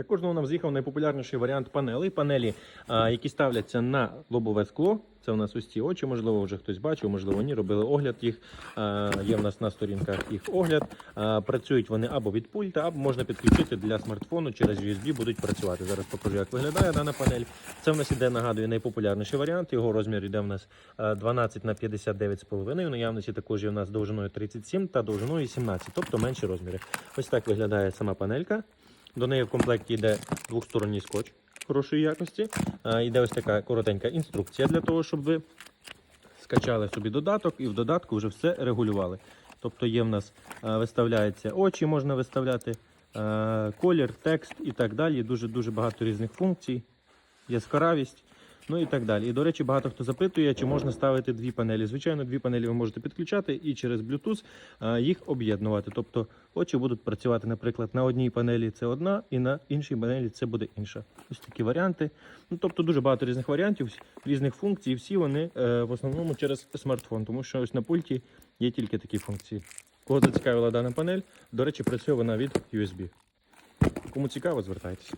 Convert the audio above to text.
Також нам з'їхав найпопулярніший варіант панелей. Панелі, які ставляться на лобове скло. Це у нас ось ці очі, можливо, вже хтось бачив, можливо, ні. Робили огляд їх. Є в нас на сторінках їх огляд. Працюють вони або від пульта, або можна підключити для смартфону через USB будуть працювати. Зараз покажу, як виглядає дана панель. Це в нас іде, нагадую, найпопулярніший варіант. Його розмір йде в нас 12 на 59,5. В наявності також є в нас довжиною 37 та довжиною 17, тобто менші розміри. Ось так виглядає сама панелька. До неї в комплекті йде двохсторонній скотч хорошої якості. Іде Йде ось така коротенька інструкція для того, щоб ви скачали собі додаток і в додатку вже все регулювали. Тобто є в нас а, виставляються очі, можна виставляти, колір, текст і так далі. Дуже дуже багато різних функцій, яскравість. Ну і так далі. І до речі, багато хто запитує, чи можна ставити дві панелі. Звичайно, дві панелі ви можете підключати і через Bluetooth їх об'єднувати. Тобто очі будуть працювати, наприклад, на одній панелі це одна, і на іншій панелі це буде інша. Ось такі варіанти. Ну тобто дуже багато різних варіантів, різних функцій. Всі вони е, в основному через смартфон, тому що ось на пульті є тільки такі функції. Кого зацікавила дана панель, до речі, працює вона від USB. Кому цікаво, звертайтеся.